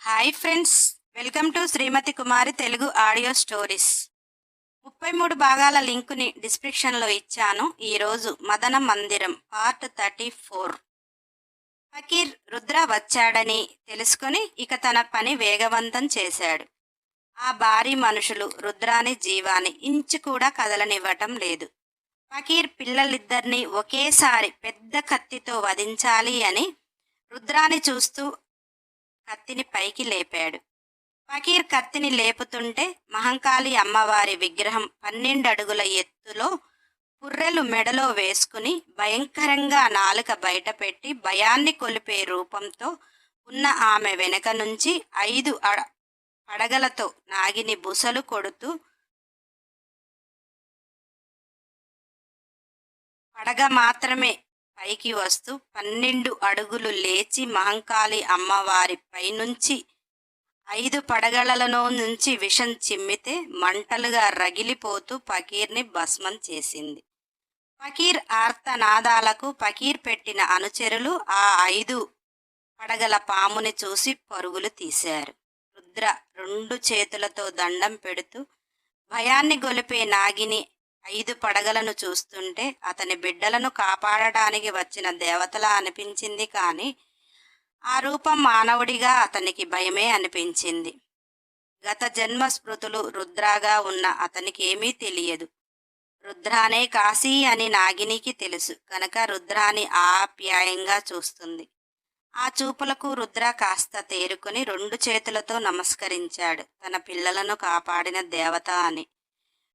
Hi friends welcome to Shrimati Kumari Telugu audio stories ముప్పై మూడు భాగాల లింకుని డిస్క్రిప్షన్లో ఇచ్చాను. ఈరోజు Madana Mandiram part thirty four Fakir Rudra వచ్చాడని తెలుసుకొని ఇక తన పని వేగవంతం చేశాడు. ఆ భారీ మనుషులు రుద్రాని జీవాని ఇంచు కూడా కదలనివ్వటం లేదు. ఫకీర్ పిల్లలిద్దరినీ ఒకేసారి పెద్ద కత్తితో వధించాలి అని రుద్రాని చూస్తూ కత్తిని పైకి లేపాడు. ఫకీర్ కత్తిని లేపుతుంటే మహంకాళి అమ్మవారి విగ్రహం పన్నెండు అడుగుల ఎత్తులో పుర్రెలు మెడలో వేసుకుని భయంకరంగా నాలుక బయటపెట్టి భయాన్ని కొలిపే రూపంతో ఉన్న ఆమె వెనక నుంచి ఐదు అడ పడగలతో నాగిని బుసలు కొడుతూ పడగ మాత్రమే పైకి వస్తూ పన్నెండు అడుగులు లేచి మహంకాళి అమ్మవారి పైనుంచి ఐదు పడగలలో నుంచి విషం చిమ్మితే మంటలుగా రగిలిపోతూ పకీర్ని భస్మం చేసింది. పకీర్ ఆర్తనాదాలకు పకీర్ పెట్టిన అనుచరులు ఆ ఐదు పడగల పాముని చూసి పరుగులు తీశారు. రుద్ర రెండు చేతులతో దండం పెడుతూ భయాన్ని గొలిపే నాగిని ఐదు పడగలను చూస్తుంటే అతని బిడ్డలను కాపాడటానికి వచ్చిన దేవతలా అనిపించింది కానీ ఆ రూపం మానవుడిగా అతనికి భయమే అనిపించింది. గత జన్మ స్మృతులు రుద్రాగా ఉన్న అతనికి ఏమీ తెలియదు. రుద్రానే కాశీ అని నాగినికి తెలుసు. కనుక రుద్రాని ఆప్యాయంగా చూస్తుంది. ఆ చూపులకు రుద్ర కాస్త తేరుకొని రెండు చేతులతో నమస్కరించాడు. తన పిల్లలను కాపాడిన దేవత అని.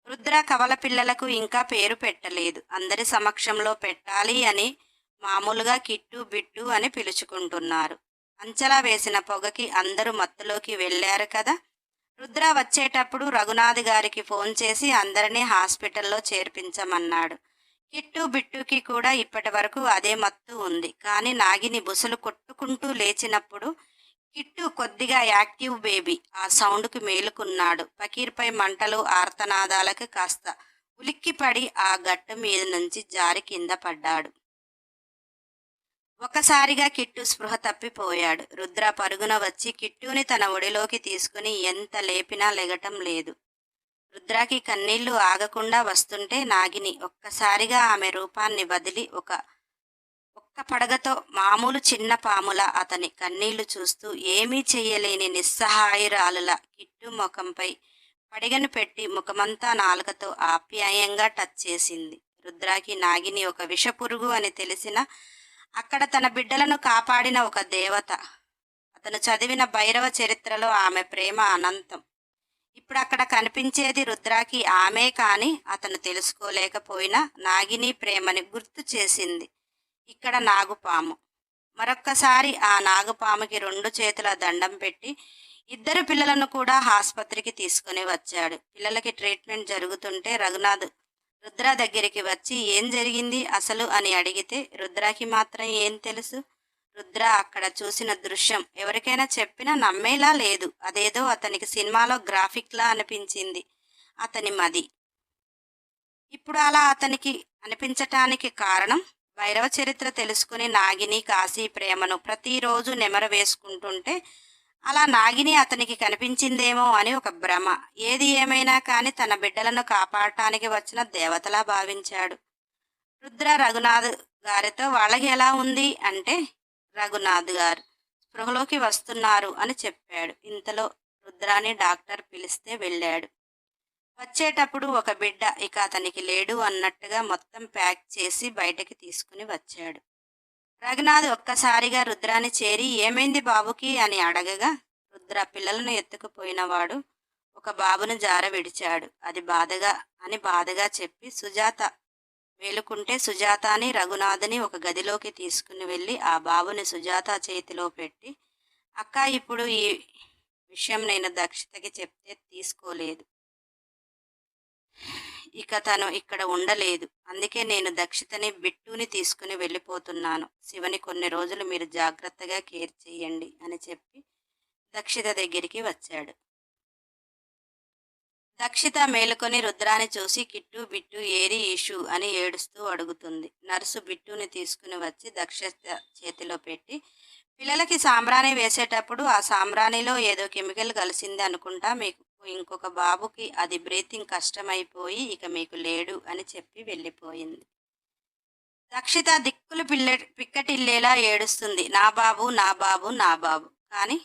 రుద్ర కవల పిల్లలకు ఇంకా పేరు పెట్టలేదు. అందరి సమక్షంలో పెట్టాలి అని మామూలుగా కిట్టు బిట్టు అని పిలుచుకుంటున్నారు. అంచలా వేసిన పొగకి అందరూ మత్తులోకి వెళ్ళారు కదా? రుద్ర వచ్చేటప్పుడు రఘునాథ్ గారికి ఫోన్ చేసి అందరినీ హాస్పిటల్లో చేర్పించమన్నాడు. కిట్టు బిట్టుకి కూడా ఇప్పటి వరకు అదే మత్తు ఉంది. కానీ నాగిని బుసలు కొట్టుకుంటూ లేచినప్పుడు కిట్టు కొద్దిగా యాక్టివ్ బేబీ ఆ సౌండ్కి మేలుకున్నాడు. పకీర్పై మంటలు ఆర్తనాదాలకు కాస్త ఉలిక్కిపడి ఆ గట్టు మీద నుంచి జారి కింద పడ్డాడు. ఒకసారిగా కిట్టు స్పృహ తప్పిపోయాడు. రుద్ర పరుగున వచ్చి కిట్టుని తన ఒడిలోకి తీసుకుని ఎంత లేపినా లెగటం లేదు. రుద్రాకి కన్నీళ్ళు ఆగకుండా వస్తుంటే నాగిని ఒక్కసారిగా ఆమె రూపాన్ని వదిలి ఒక ఒక్క పడగతో మామూలు చిన్న పాముల అతని కన్నీళ్ళు చూస్తూ ఏమీ చెయ్యలేని నిస్సహాయురాలుల కిట్టు ముఖంపై పడిగను పెట్టి ముఖమంతా నాలుకతో ఆప్యాయంగా టచ్ చేసింది. రుద్రాకి నాగిని ఒక విషపురుగు అని తెలిసిన అక్కడ తన బిడ్డలను కాపాడిన ఒక దేవత. అతను చదివిన భైరవ చరిత్రలో ఆమె ప్రేమ అనంతం. ఇప్పుడు అక్కడ కనిపించేది రుద్రాకి ఆమె కాని అతను తెలుసుకోలేకపోయినా నాగిని ప్రేమని గుర్తు చేసింది. ఇక్కడ నాగుపాము. మరొక్కసారి ఆ నాగుపాముకి రెండు చేతుల దండం పెట్టి ఇద్దరు పిల్లలను కూడా ఆసుపత్రికి తీసుకుని వచ్చాడు. పిల్లలకి ట్రీట్మెంట్ జరుగుతుంటే రఘునాథ్ రుద్ర దగ్గరికి వచ్చి ఏం జరిగింది అసలు? అని అడిగితే రుద్రాకి మాత్రం ఏం తెలుసు? రుద్ర అక్కడ చూసిన దృశ్యం ఎవరికైనా చెప్పినా నమ్మేలా లేదు. అదేదో అతనికి సినిమాలో గ్రాఫిక్లా అనిపించింది. అతని మది. ఇప్పుడు అలా అతనికి అనిపించటానికి కారణం భైరవ చరిత్ర తెలుసుకుని నాగిని కాశీ ప్రేమను ప్రతిరోజు నెమర వేసుకుంటుంటే అలా నాగిని అతనికి కనిపించిందేమో అని ఒక భ్రమ. ఏది ఏమైనా కానీ తన బిడ్డలను కాపాడటానికి వచ్చిన దేవతలా భావించాడు. రుద్ర రఘునాథ్ గారితో వాళ్ళకి ఎలా ఉంది? అంటే రఘునాథ్ గారు స్పృహలోకి వస్తున్నారు అని చెప్పాడు. ఇంతలో రుద్రాని డాక్టర్ పిలిస్తే వెళ్ళాడు. వచ్చేటప్పుడు ఒక బిడ్డ ఇక అతనికి లేడు అన్నట్టుగా మొత్తం ప్యాక్ చేసి బయటకి తీసుకుని వచ్చాడు. రఘునాథ్ ఒక్కసారిగా రుద్రాని చేరి ఏమైంది బాబుకి? అని అడగగా రుద్ర పిల్లలను ఎత్తుకుపోయినవాడు ఒక బాబును జార విడిచాడు. అది బాధగా అని బాధగా చెప్పి సుజాత వేలుకుంటే సుజాతని రఘునాథ్ని ఒక గదిలోకి తీసుకుని వెళ్ళి ఆ బాబుని సుజాత చేతిలో పెట్టి అక్క ఇప్పుడు ఈ విషయం నేను దక్షితకి చెప్తే తీసుకోలేదు. ఇక తను ఇక్కడ ఉండలేదు. అందుకే నేను దక్షితని బిట్టుని తీసుకుని వెళ్ళిపోతున్నాను. శివని కొన్ని రోజులు మీరు జాగ్రత్తగా కేర్ చేయండి అని చెప్పి దక్షిత దగ్గరికి వచ్చాడు. దక్షిత మేలుకొని రుద్రాని చూసి కిట్టు బిట్టు ఏరి ఇషు అని ఏడుస్తూ అడుగుతుంది. నర్సు బిట్టుని తీసుకుని వచ్చి దక్షిత చేతిలో పెట్టి పిల్లలకి సాంబ్రాణి వేసేటప్పుడు ఆ సాంబ్రాణిలో ఏదో కెమికల్ కలిసింది అనుకుంటా మీకు. ఇంకొక బాబుకి అది బ్రీతింగ్ కష్టమైపోయి ఇక మీకు లేడు అని చెప్పి వెళ్ళిపోయింది. రక్షిత దిక్కులు పిల్ల పిక్కటిల్లేలా ఏడుస్తుంది. నా బాబు నా బాబు నా బాబు. కానీ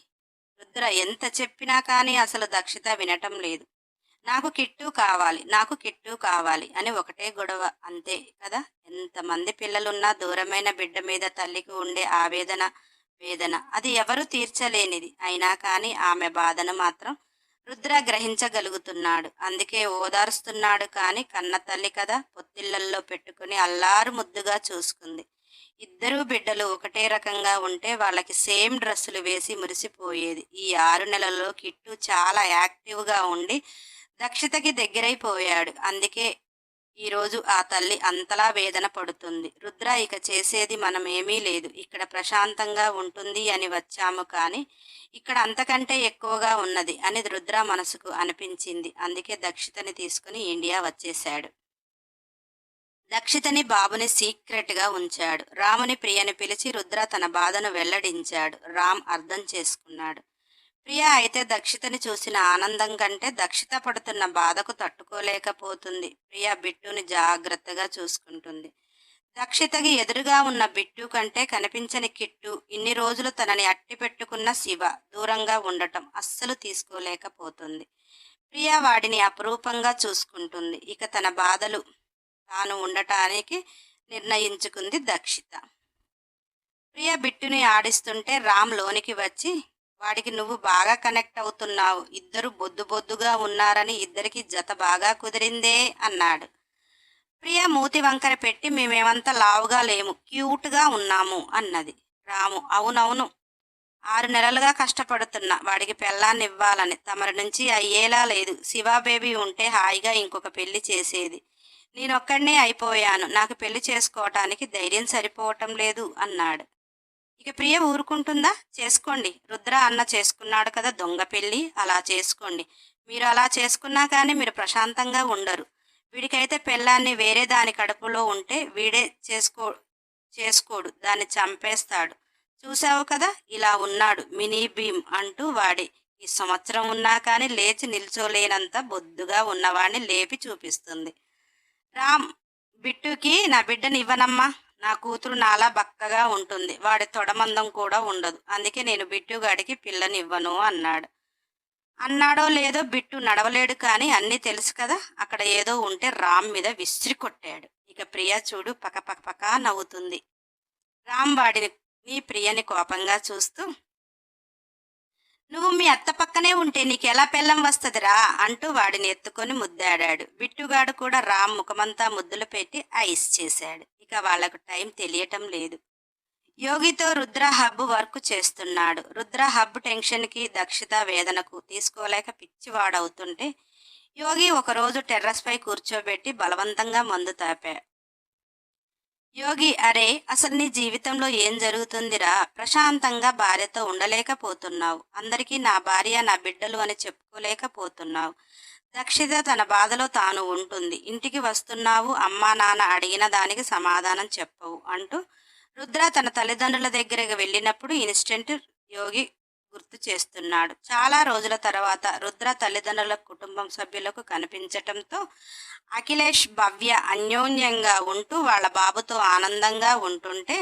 రుద్ర ఎంత చెప్పినా కానీ అసలు దక్షిత వినటం లేదు. నాకు కిట్టు కావాలి నాకు కిట్టు కావాలి అని ఒకటే గొడవ అంతే కదా? ఎంతమంది పిల్లలున్నా దూరమైన బిడ్డ మీద తల్లికి ఉండే ఆవేదన వేదన. అది ఎవరు తీర్చలేనిది. అయినా కానీ ఆమె బాధను మాత్రం రుద్ర గ్రహించగలుగుతున్నాడు. అందుకే ఓదారుస్తున్నాడు కానీ కన్న తల్లి కదా పొత్తిళ్ళల్లో పెట్టుకుని అల్లారు ముద్దుగా చూసుకుంది. ఇద్దరు బిడ్డలు ఒకటే రకంగా ఉంటే వాళ్ళకి సేమ్ డ్రెస్సులు వేసి మురిసిపోయేది. ఈ ఆరు నెలల్లో కిట్టు చాలా యాక్టివ్గా ఉండి దక్షితకి దగ్గరైపోయాడు. అందుకే ఈరోజు ఆ తల్లి అంతలా వేదన పడుతుంది. రుద్ర ఇక చేసేది మనం ఏమీ లేదు. ఇక్కడ ప్రశాంతంగా ఉంటుంది అని వచ్చాము కానీ ఇక్కడ అంతకంటే ఎక్కువగా ఉన్నది అని రుద్ర మనసుకు అనిపించింది. అందుకే దక్షితని తీసుకుని ఇండియా వచ్చేశాడు. దక్షితని బాబుని సీక్రెట్గా ఉంచాడు. రాముని ప్రియని పిలిచి రుద్ర తన బాధను వెల్లడించాడు. రామ్ అర్థం చేసుకున్నాడు. ప్రియ అయితే దక్షితని చూసిన ఆనందం కంటే దక్షిత పడుతున్న బాధకు తట్టుకోలేకపోతుంది. ప్రియ బిట్టుని జాగ్రత్తగా చూసుకుంటుంది. దక్షితకి ఎదురుగా ఉన్న బిట్టు కంటే కనిపించని కిట్టు ఇన్ని రోజులు తనని అట్టి పెట్టుకున్న శివ దూరంగా ఉండటం అస్సలు తీసుకోలేకపోతుంది. ప్రియ వాడిని అపురూపంగా చూసుకుంటుంది. ఇక తన బాధలు తాను ఉండటానికి నిర్ణయించుకుంది దక్షిత. ప్రియ బిట్టుని ఆడిస్తుంటే రామ్ లోనికి వచ్చి వాడికి నువ్వు బాగా కనెక్ట్ అవుతున్నావు. ఇద్దరు బొద్దు బొద్దుగా ఉన్నారని ఇద్దరికి జత బాగా కుదిరిందే అన్నాడు. ప్రియ మూతి వంకర పెట్టి మేమేమంత లావుగా లేము క్యూట్గా ఉన్నాము అన్నది. రాము అవునవును. ఆరు నెలలుగా కష్టపడుతున్నా వాడికి పెళ్ళాన్ని ఇవ్వాలని తమరి నుంచి అయ్యేలా లేదు. శివా బేబీ ఉంటే హాయిగా ఇంకొక పెళ్ళి చేసేది. నేనొక్కడినే అయిపోయాను. నాకు పెళ్ళి చేసుకోవటానికి ధైర్యం సరిపోవటం లేదు అన్నాడు. ఇక ప్రియ ఊరుకుంటుందా? చేసుకోండి. రుద్ర అన్న చేసుకున్నాడు కదా దొంగ పెళ్ళి అలా చేసుకోండి. మీరు అలా చేసుకున్నా కానీ మీరు ప్రశాంతంగా ఉండరు. వీడికైతే పెళ్ళాన్ని వేరే దాని కడుపులో ఉంటే వీడే చేసుకో చేసుకోడు. దాన్ని చంపేస్తాడు. చూసావు కదా ఇలా ఉన్నాడు. మినీ భీమ్ అంటూ వాడి. ఈ సంవత్సరం ఉన్నా కానీ లేచి నిల్చోలేనంత బొద్దుగా ఉన్నవాడిని లేపి చూపిస్తుంది. రామ్ బిట్టుకి నా బిడ్డని ఇవ్వనమ్మా. నా కూతురు నాలా బక్కగా ఉంటుంది. వాడి తొడమందం కూడా ఉండదు. అందుకే నేను బిట్టుగాడికి పిల్లని ఇవ్వను అన్నాడు. అన్నాడో లేదో బిట్టు నడవలేడు కానీ అన్నీ తెలుసు కదా. అక్కడ ఏదో ఉంటే రామ్ మీద విసిరి కొట్టాడు. ఇక ప్రియ చూడు పక పక పక నవ్వుతుంది. రామ్ వాడిని నీ ప్రియని కోపంగా చూస్తూ నువ్వు మీ అత్త పక్కనే ఉంటే నీకెలా పెళ్ళం వస్తుందిరా అంటూ వాడిని ఎత్తుకొని ముద్దాడాడు. బిట్టుగాడు కూడా రామ్ ముఖమంతా ముద్దులు పెట్టి ఐస్ చేశాడు. ఇక వాళ్ళకు టైం తెలియటం లేదు. యోగితో రుద్ర హబ్ వర్క్ చేస్తున్నాడు. రుద్ర హబ్ టెన్షన్కి దక్షిత వేదనకు తీసుకోలేక పిచ్చివాడవుతుంటే యోగి ఒకరోజు టెర్రస్పై కూర్చోబెట్టి బలవంతంగా మందు తాపా యోగి అరే అసలు నీ జీవితంలో ఏం జరుగుతుందిరా? ప్రశాంతంగా భార్యతో ఉండలేకపోతున్నావు. అందరికీ నా భార్య నా బిడ్డలు అని చెప్పుకోలేకపోతున్నావు. దక్షిత తన బాధలో తాను ఉంటుంది. ఇంటికి వస్తున్నావు అమ్మా నాన్న అడిగిన దానికి సమాధానం చెప్పవు అంటూ రుద్ర తన తల్లిదండ్రుల దగ్గరకు వెళ్ళినప్పుడు ఇన్స్టెంట్ యోగి గుర్తు చేస్తున్నాడు. చాలా రోజుల తర్వాత రుద్ర తల్లిదండ్రుల కుటుంబం సభ్యులకు కనిపించటంతో అఖిలేష్ భవ్య అన్యోన్యంగా ఉంటూ వాళ్ళ బాబుతో ఆనందంగా ఉంటుంటే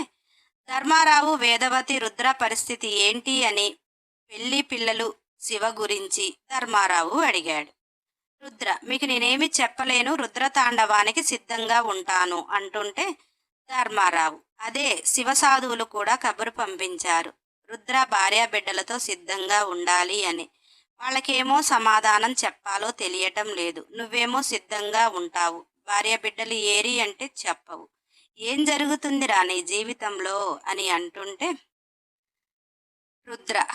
ధర్మారావు వేదవతి రుద్ర పరిస్థితి ఏంటి అని పెళ్ళి పిల్లలు శివ గురించి ధర్మారావు అడిగాడు. రుద్ర మీకు నేనేమి చెప్పలేను రుద్ర తాండవానికి సిద్ధంగా ఉంటాను అంటుంటే ధర్మారావు అదే శివ సాధువులు కూడా కబురు పంపించారు. రుద్ర భార్య బిడ్డలతో సిద్ధంగా ఉండాలి అని. వాళ్ళకేమో సమాధానం చెప్పాలో తెలియటం లేదు. నువ్వేమో సిద్ధంగా ఉంటావు. భార్య బిడ్డలు ఏరి అంటే చెప్పవు. ఏం జరుగుతుందిరా నీ జీవితంలో అని అంటుంటే రుద్ర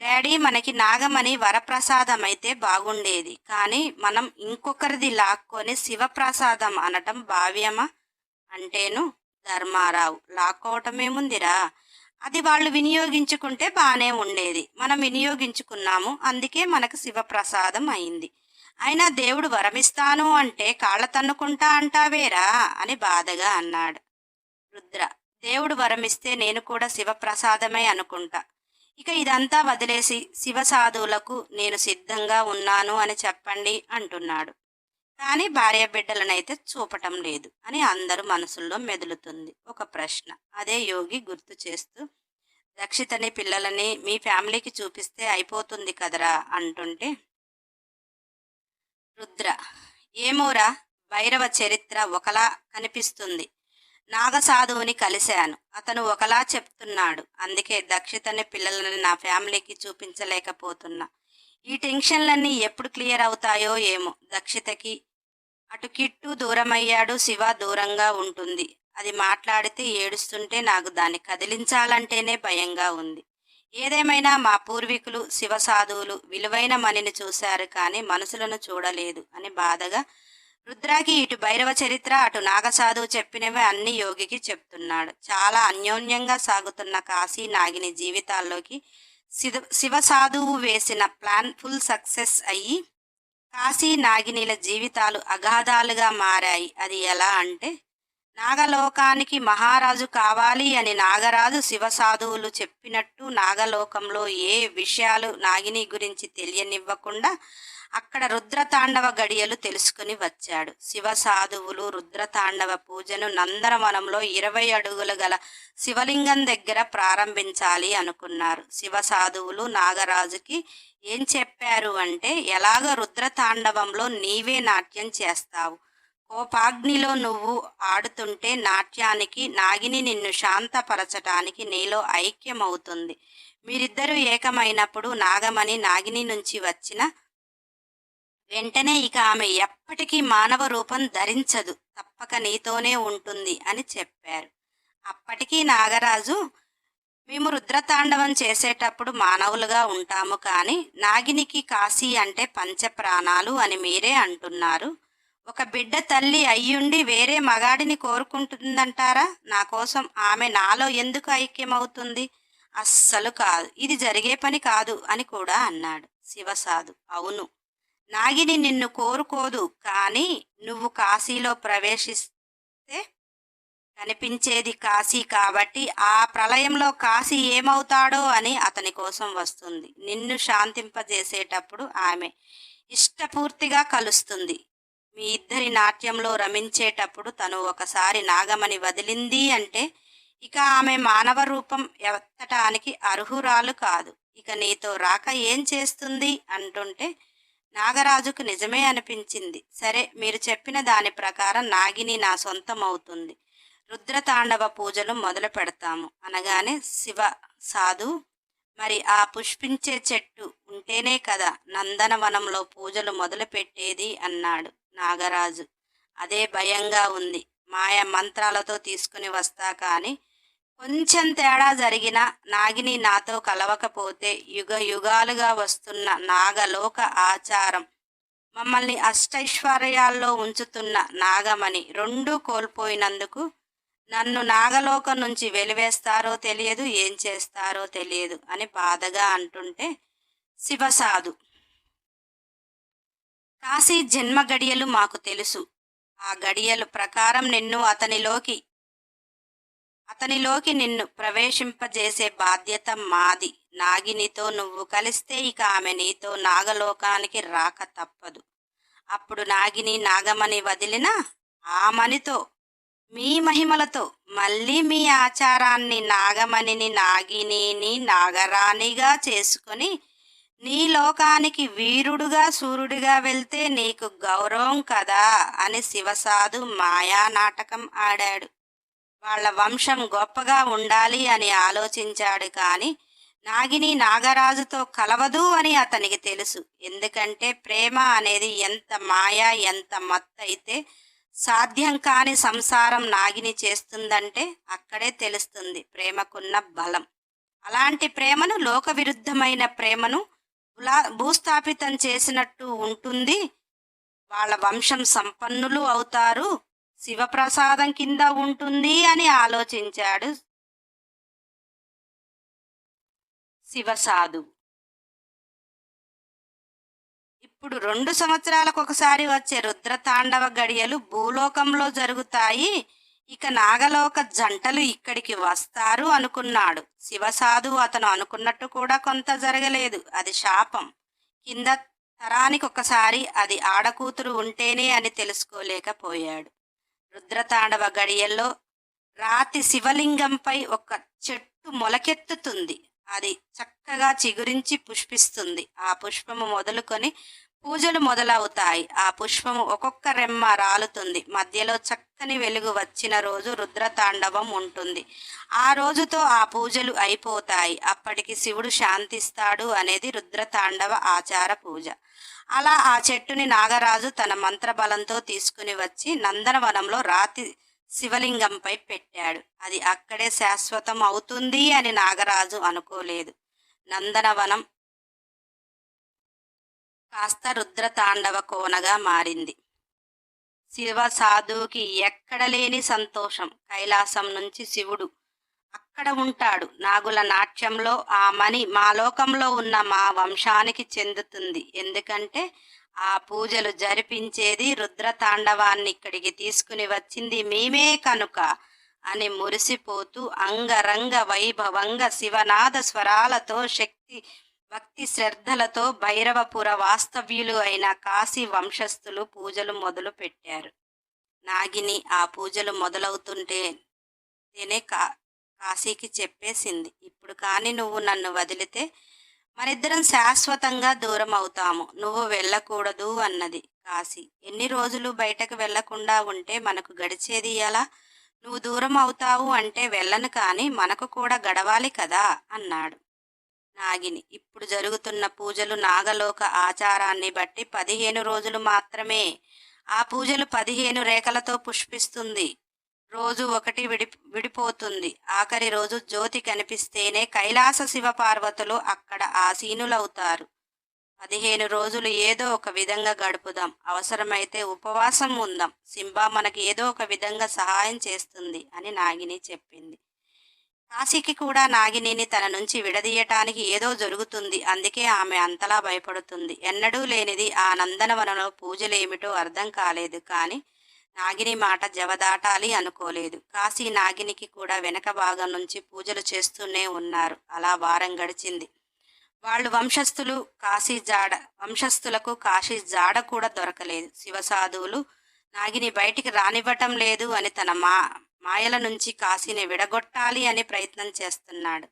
డాడీ మనకి నాగమణి వరప్రసాదం అయితే బాగుండేది. కానీ మనం ఇంకొకరిది లాక్కొని శివప్రసాదం అనటం భావ్యమా? అంటేను ధర్మారావు లాక్కోవటమేముందిరా అది వాళ్ళు వినియోగించుకుంటే బాగానే ఉండేది. మనం వినియోగించుకున్నాము. అందుకే మనకు శివప్రసాదం అయింది. అయినా దేవుడు వరమిస్తాను అంటే కాళ్ళ తన్నుకుంటా అంటావేరా అని బాధగా అన్నాడు రుద్ర. దేవుడు వరమిస్తే నేను కూడా శివప్రసాదమే అనుకుంటా. ఇక ఇదంతా వదిలేసి శివ సాధువులకు నేను సిద్ధంగా ఉన్నాను అని చెప్పండి అంటున్నాడు. కానీ భార్య బిడ్డలనైతే చూపటం లేదు అని అందరూ మనసుల్లో మెదులుతుంది. ఒక ప్రశ్న. అదే యోగి గుర్తు చేస్తూ రక్షితని పిల్లలని మీ ఫ్యామిలీకి చూపిస్తే అయిపోతుంది కదరా అంటుంటే రుద్ర ఏమోరా భైరవ చరిత్ర ఒకలా కనిపిస్తుంది. నాగసాధువుని కలిశాను. అతను ఒకలా చెప్తున్నాడు. అందుకే దక్షితని పిల్లలని నా ఫ్యామిలీకి చూపించలేకపోతున్నా. ఈ టెన్షన్లన్నీ ఎప్పుడు క్లియర్ అవుతాయో ఏమో. దక్షితకి అటు కిట్టు దూరమయ్యాడు శివ దూరంగా ఉంటుంది. అది మాట్లాడితే ఏడుస్తుంటే నాకు దాన్ని కదిలించాలంటేనే భయంగా ఉంది. ఏదేమైనా మా పూర్వీకులు శివ సాధువులు విలువైన మణిని చూశారు కానీ మనుషులను చూడలేదు అని బాధగా రుద్రాకి ఇటు భైరవ చరిత్ర అటు నాగసాధువు చెప్పినవి అన్ని యోగికి చెప్తున్నాడు. చాలా అన్యోన్యంగా సాగుతున్న కాశీ నాగిని జీవితాల్లోకి శివ సాధువు వేసిన ప్లాన్ ఫుల్ సక్సెస్ అయ్యి కాశీ నాగినిల జీవితాలు అగాధాలుగా మారాయి. అది ఎలా అంటే నాగలోకానికి మహారాజు కావాలి అని నాగరాజు శివ సాధువులు చెప్పినట్టు నాగలోకంలో ఏ విషయాలు నాగిని గురించి తెలియనివ్వకుండా అక్కడ రుద్రతాండవ గడియలు తెలుసుకుని వచ్చాడు. శివ సాధువులు రుద్రతాండవ పూజను నందనవనంలో ఇరవై అడుగులు గల శివలింగం దగ్గర ప్రారంభించాలి అనుకున్నారు. శివ సాధువులు నాగరాజుకి ఏం చెప్పారు అంటే ఎలాగ రుద్రతాండవంలో నీవే నాట్యం చేస్తావు? కోపాగ్నిలో నువ్వు ఆడుతుంటే నాట్యానికి నాగిని నిన్ను శాంతపరచటానికి నీలో ఐక్యమవుతుంది. మీరిద్దరూ ఏకమైనప్పుడు నాగమణి నాగిని నుంచి వచ్చిన వెంటనే ఇక ఆమె ఎప్పటికీ మానవ రూపం ధరించదు తప్పక నీతోనే ఉంటుంది అని చెప్పారు. అప్పటికీ నాగరాజు మేము రుద్రతాండవం చేసేటప్పుడు మానవులుగా ఉంటాము కానీ నాగినికి కాశీ అంటే పంచ ప్రాణాలు అని మీరే అంటున్నారు. ఒక బిడ్డ తల్లి అయ్యుండి వేరే మగాడిని కోరుకుంటుందంటారా? నా కోసం ఆమె నాలో ఎందుకు ఐక్యమవుతుంది? అస్సలు కాదు. ఇది జరిగే పని కాదు అని కూడా అన్నాడు శివసాధు. అవును. నాగిని నిన్ను కోరుకోదు కానీ నువ్వు కాశీలో ప్రవేశిస్తే కనిపించేది కాశీ కాబట్టి ఆ ప్రళయంలో కాశీ ఏమవుతాడో అని అతని కోసం వస్తుంది. నిన్ను శాంతింపజేసేటప్పుడు ఆమె ఇష్టపూర్తిగా కలుస్తుంది. మీ ఇద్దరి నాట్యంలో రమించేటప్పుడు తను ఒకసారి నాగమణి వదిలింది అంటే ఇక ఆమె మానవ రూపం ఎత్తటానికి అర్హురాలు కాదు. ఇక నీతో రాక ఏం చేస్తుంది అంటుంటే నాగరాజుకు నిజమే అనిపించింది. సరే మీరు చెప్పిన దాని ప్రకారం నాగిని నా సొంతం అవుతుంది రుద్రతాండవ పూజలు మొదలు పెడతాము. అనగానే శివ సాధు మరి ఆ పుష్పించే చెట్టు ఉంటేనే కదా నందనవనంలో పూజలు మొదలుపెట్టేది అన్నాడు నాగరాజు. అదే భయంగా ఉంది. మాయ మంత్రాలతో తీసుకుని వస్తా కానీ కొంచెం తేడా జరిగిన నాగిని నాతో కలవకపోతే యుగ యుగాలుగా వస్తున్న నాగలోక ఆచారం మమ్మల్ని అష్టైశ్వర్యాల్లో ఉంచుతున్న నాగమణి రెండూ కోల్పోయినందుకు నన్ను నాగలోకం నుంచి వెలివేస్తారో తెలియదు ఏం చేస్తారో తెలియదు అని బాధగా అంటుంటే శివసాధు కాశీ జన్మ గడియలు మాకు తెలుసు. ఆ గడియలు ప్రకారం నిన్ను అతనిలోకి అతనిలోకి నిన్ను ప్రవేశింపజేసే బాధ్యత మాది. నాగినితో నువ్వు కలిస్తే ఇక ఆమె నీతో నాగలోకానికి రాక తప్పదు. అప్పుడు నాగిని నాగమణి వదిలిన ఆ మీ మహిమలతో మళ్ళీ మీ ఆచారాన్ని నాగమణిని నాగినిని నాగరాణిగా చేసుకొని నీ లోకానికి వీరుడుగా సూర్యుడిగా వెళ్తే నీకు గౌరవం కదా అని శివసాధు మాయా నాటకం ఆడాడు. వాళ్ళ వంశం గొప్పగా ఉండాలి అని ఆలోచించాడు కానీ నాగిని నాగరాజుతో కలవదు అని అతనికి తెలుసు. ఎందుకంటే ప్రేమ అనేది ఎంత మాయా ఎంత మత్తైతే సాధ్యం కాని సంసారం నాగిని చేస్తుందంటే అక్కడే తెలుస్తుంది ప్రేమకున్న బలం. అలాంటి ప్రేమను లోక విరుద్ధమైన ప్రేమను భూస్థాపితం చేసినట్టు ఉంటుంది. వాళ్ళ వంశం సంపన్నులు అవుతారు. శివప్రసాదం కింద ఉంటుంది అని ఆలోచించాడు శివసాధువు. ఇప్పుడు రెండు సంవత్సరాలకు ఒకసారి వచ్చే రుద్రతాండవ గడియలు భూలోకంలో జరుగుతాయి. ఇక నాగలోక జంటలు ఇక్కడికి వస్తారు అనుకున్నాడు. శివసాధువు అతను అనుకున్నట్టు కూడా కొంత జరగలేదు. అది శాపం. కింద తరానికి ఒకసారి అది ఆడకూతురు ఉంటేనే అని తెలుసుకోలేకపోయాడు. రుద్రతాండవ గడియల్లో రాతి శివలింగంపై ఒక చెట్టు మొలకెత్తుతుంది. అది చక్కగా చిగురించి పుష్పిస్తుంది. ఆ పుష్పము మొదలుకొని పూజలు మొదలవుతాయి. ఆ పుష్పము ఒక్కొక్క రెమ్మ రాలుతుంది. మధ్యలో చక్కని వెలుగు వచ్చిన రోజు రుద్రతాండవం ఉంటుంది. ఆ రోజుతో ఆ పూజలు అయిపోతాయి. అప్పటికి శివుడు శాంతిస్తాడు అనేది రుద్రతాండవ ఆచార పూజ. అలా ఆ చెట్టుని నాగరాజు తన మంత్రబలంతో తీసుకుని వచ్చి నందనవనంలో రాతి శివలింగంపై పెట్టాడు. అది అక్కడే శాశ్వతం అవుతుంది అని నాగరాజు అనుకోలేదు. నందనవనం కాస్త రుద్రతాండవ కోనగా మారింది. శివ సాధువుకి ఎక్కడ లేని సంతోషం. కైలాసం నుంచి శివుడు అక్కడ ఉంటాడు. నాగుల నాట్యంలో ఆ మణి మా లోకంలో ఉన్న మా వంశానికి చెందుతుంది. ఎందుకంటే ఆ పూజలు జరిపించేది రుద్రతాండవాన్ని ఇక్కడికి తీసుకుని వచ్చింది మేమే కనుక అని మురిసిపోతూ అంగరంగ వైభవంగా శివనాద స్వరాలతో శక్తి భక్తి శ్రద్ధలతో భైరవపుర వాస్తవ్యులు అయిన కాశీ వంశస్థులు పూజలు మొదలు పెట్టారు నాగిని ఆ పూజలు మొదలవుతుంటేనే కా కాశీకి చెప్పేసింది. ఇప్పుడు కానీ నువ్వు నన్ను వదిలితే మనిద్దరం శాశ్వతంగా దూరం అవుతాము నువ్వు వెళ్ళకూడదు అన్నది కాశీ. ఎన్ని రోజులు బయటకు వెళ్ళకుండా ఉంటే మనకు గడిచేది ఎలా? నువ్వు దూరం అవుతావు అంటే వెళ్ళను కానీ మనకు కూడా గడవాలి కదా? అన్నాడు. నాగిని. ఇప్పుడు జరుగుతున్న పూజలు నాగలోక ఆచారాన్ని బట్టి పదిహేను రోజులు మాత్రమే. ఆ పూజలు పదిహేను రేఖలతో పుష్పిస్తుంది. రోజు ఒకటి విడి విడిపోతుంది. ఆఖరి రోజు జ్యోతి కనిపిస్తేనే కైలాస శివ పార్వతులు అక్కడ ఆసీనులవుతారు. పదిహేను రోజులు ఏదో ఒక విధంగా గడుపుదాం. అవసరమైతే ఉపవాసం ఉందాం. సింబా మనకి ఏదో ఒక విధంగా సహాయం చేస్తుంది అని నాగిని చెప్పింది. కాశీకి కూడా నాగినిని తన నుంచి విడదీయటానికి ఏదో జరుగుతుంది. అందుకే ఆమె అంతలా భయపడుతుంది. ఎన్నడూ లేనిది ఆ నందనవనంలో పూజలేమిటో అర్థం కాలేదు. కానీ నాగిని మాట జవదాటాలి అనుకోలేదు. కాశీ నాగినికి కూడా వెనక భాగం నుంచి పూజలు చేస్తూనే ఉన్నారు. అలా వారం గడిచింది. వాళ్ళు వంశస్థులు కాశీ జాడ వంశస్థులకు కాశీ జాడ కూడా దొరకలేదు. శివసాధువులు నాగిని బయటికి రానివ్వటం లేదు అని తన మా మాయల నుంచి కాశీని విడగొట్టాలి అని ప్రయత్నం చేస్తున్నాడు.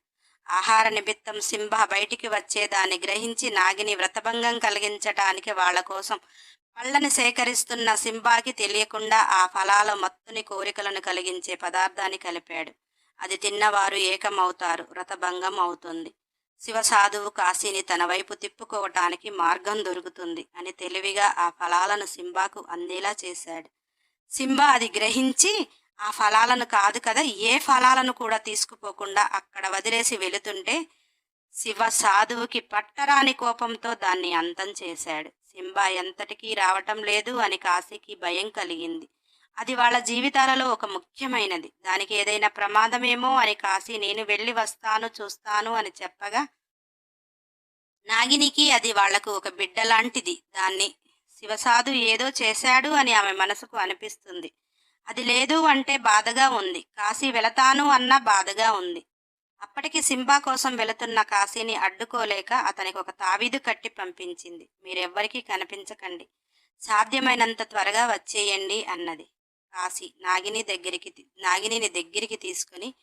ఆహార నిమిత్తం సింహ బయటికి వచ్చేదాన్ని గ్రహించి నాగిని వ్రతభంగం కలిగించటానికి వాళ్ళ కోసం పళ్ళని సేకరిస్తున్న సింబాకి తెలియకుండా ఆ ఫలాల మత్తుని కోరికలను కలిగించే పదార్థాన్ని కలిపాడు. అది తిన్నవారు ఏకమవుతారు వ్రతభంగం అవుతుంది. శివసాధువు కాశీని తన వైపు తిప్పుకోవటానికి మార్గం దొరుకుతుంది అని తెలివిగా ఆ ఫలాలను సింబాకు అందేలా చేశాడు. సింబా అది గ్రహించి ఆ ఫలాలను కాదు కదా ఏ ఫలాలను కూడా తీసుకుపోకుండా అక్కడ వదిలేసి వెళుతుంటే శివ సాధువుకి పట్టరాని కోపంతో దాన్ని అంతం చేశాడు. సింబా ఎంతటికీ రావటం లేదు అని కాశీకి భయం కలిగింది. అది వాళ్ళ జీవితాలలో ఒక ముఖ్యమైనది. దానికి ఏదైనా ప్రమాదమేమో అని కాశీ నేను వెళ్ళి వస్తాను చూస్తాను అని చెప్పగా నాగినికి అది వాళ్ళకు ఒక బిడ్డ లాంటిది దాన్ని శివసాధు ఏదో చేశాడు అని ఆమె మనసుకు అనిపిస్తుంది. అది లేదు అంటే బాధగా ఉంది. కాశీ వెళతాను అన్న బాధగా ఉంది. అప్పటికి సింబా కోసం వెళుతున్న కాశీని అడ్డుకోలేక అతనికి ఒక తావీదు కట్టి పంపించింది. మీరెవ్వరికీ కనిపించకండి. సాధ్యమైనంత త్వరగా వచ్చేయండి అన్నది. కాశీ నాగిని దగ్గరికి నాగిని నాగినిని దగ్గరికి తీసుకుని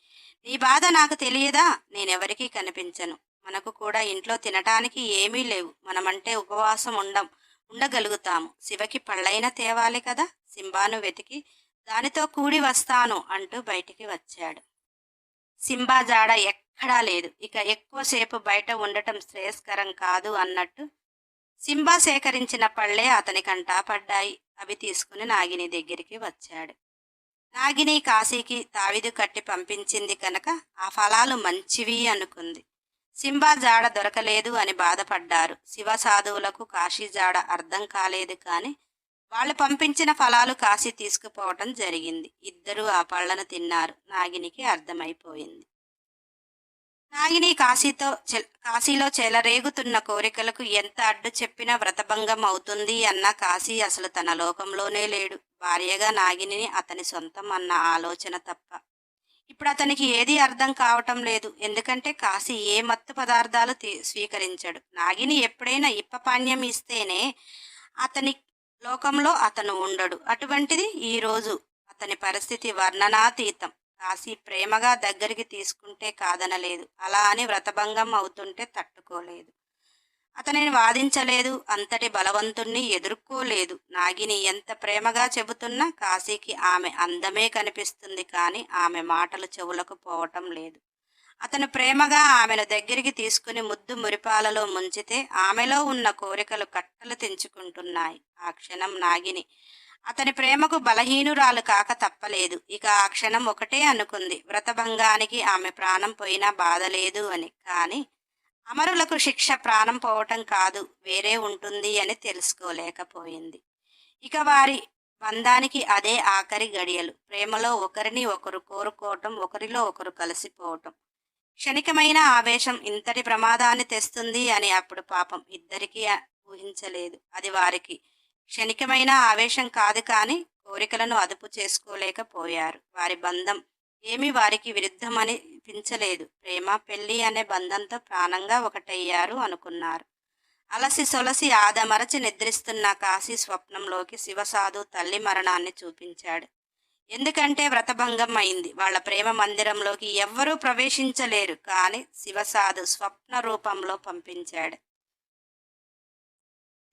నీ బాధ నాకు తెలియదా? నేనెవరికీ కనిపించను. మనకు కూడా ఇంట్లో తినటానికి ఏమీ లేవు. మనమంటే ఉపవాసం ఉండం ఉండగలుగుతాము. శివకి పళ్ళైనా తేవాలి కదా? సింబాను వెతికి దానితో కూడి వస్తాను అంటూ బయటికి వచ్చాడు. సింబా జాడ ఎక్కడా లేదు. ఇక ఎక్కువసేపు బయట ఉండటం శ్రేయస్కరం కాదు అన్నట్టు సింబా సేకరించిన పళ్ళే అతని కంటా పడ్డాయి అవి తీసుకుని నాగిని దగ్గరికి వచ్చాడు. నాగిని కాశీకి తావిదు కట్టి పంపించింది కనుక ఆ ఫలాలు మంచివి అనుకుంది. సింబా జాడ దొరకలేదు అని బాధపడ్డారు. శివ సాధువులకు కాశీ జాడ అర్థం కాలేదు కానీ వాళ్ళు పంపించిన ఫలాలు కాశీ తీసుకుపోవటం జరిగింది. ఇద్దరూ ఆ పళ్ళను తిన్నారు. నాగినికి అర్థమైపోయింది. నాగిని కాశీతో కాశీలో చెలరేగుతున్న కోరికలకు ఎంత అడ్డు చెప్పినా వ్రతభంగం అవుతుంది అన్న కాశీ అసలు తన లోకంలోనే లేడు. భార్యగా నాగిని అతని సొంతం అన్న ఆలోచన తప్ప. ఇప్పుడు అతనికి ఏది అర్థం కావటం లేదు. ఎందుకంటే కాశీ ఏ మత్తు పదార్థాలు తీ- స్వీకరించడు. నాగిని ఎప్పుడైనా ఇప్పపాణ్యం ఇస్తేనే అతని లోకంలో అతను ఉండడు. అటువంటిది ఈరోజు అతని పరిస్థితి వర్ణనాతీతం. కాశీ ప్రేమగా దగ్గరికి తీసుకుంటే కాదనలేదు. అలా అని వ్రతభంగం అవుతుంటే తట్టుకోలేదు. అతనిని వాదించలేదు. అంతటి బలవంతుణ్ణి ఎదుర్కోలేదు. నాగిని ఎంత ప్రేమగా చెబుతున్నా కాశీకి ఆమె అందమే కనిపిస్తుంది కానీ ఆమె మాటలు చెవులకు పోవటం లేదు. అతను ప్రేమగా ఆమెను దగ్గరికి తీసుకుని ముద్దు మురిపాలలో ముంచితే ఆమెలో ఉన్న కోరికలు కట్టలు తెంచుకుంటున్నాయి. ఆ క్షణం నాగిని. అతని ప్రేమకు బలహీనురాలు కాక తప్పలేదు. ఇక ఆ క్షణం ఒకటే అనుకుంది. వ్రతభంగానికి ఆమె ప్రాణం పోయినా బాధలేదు అని. కానీ అమరులకు శిక్ష ప్రాణం పోవటం కాదు. వేరే ఉంటుంది అని తెలుసుకోలేకపోయింది. ఇక వారి బంధానికి అదే ఆఖరి గడియలు. ప్రేమలో ఒకరిని ఒకరు కోరుకోవటం ఒకరిలో ఒకరు కలిసిపోవటం. క్షణికమైన ఆవేశం ఇంతటి ప్రమాదాన్ని తెస్తుంది అని అప్పుడు పాపం ఇద్దరికీ ఊహించలేదు. అది వారికి క్షణికమైన ఆవేశం కాదు కానీ కోరికలను అదుపు చేసుకోలేకపోయారు. వారి బంధం ఏమి వారికి విరుద్ధమని పించలేదు ప్రేమ పెళ్ళి అనే బంధంతో ప్రాణంగా ఒకటయ్యారు అనుకున్నారు. అలసి సొలసి ఆదమరచి నిద్రిస్తున్న కాశీ స్వప్నంలోకి శివసాధు తల్లి మరణాన్ని చూపించాడు. ఎందుకంటే వ్రతభంగం అయింది. వాళ్ళ ప్రేమ మందిరంలోకి ఎవ్వరూ ప్రవేశించలేరు. కానీ శివసాధు స్వప్న రూపంలో పంపించాడు.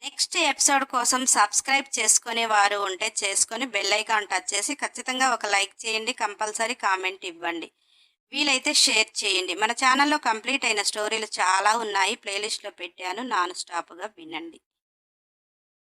నెక్స్ట్ ఎపిసోడ్ కోసం సబ్స్క్రైబ్ చేసుకునే వారు ఉంటే చేసుకొని బెల్ ఐకాన్ టచ్ చేసి ఖచ్చితంగా ఒక లైక్ చేయండి. కంపల్సరీ కామెంట్ ఇవ్వండి. వీలైతే షేర్ చేయండి. మన ఛానల్లో కంప్లీట్ అయిన స్టోరీలు చాలా ఉన్నాయి. ప్లేలిస్ట్లో పెట్టాను. నాన్ స్టాప్గా వినండి.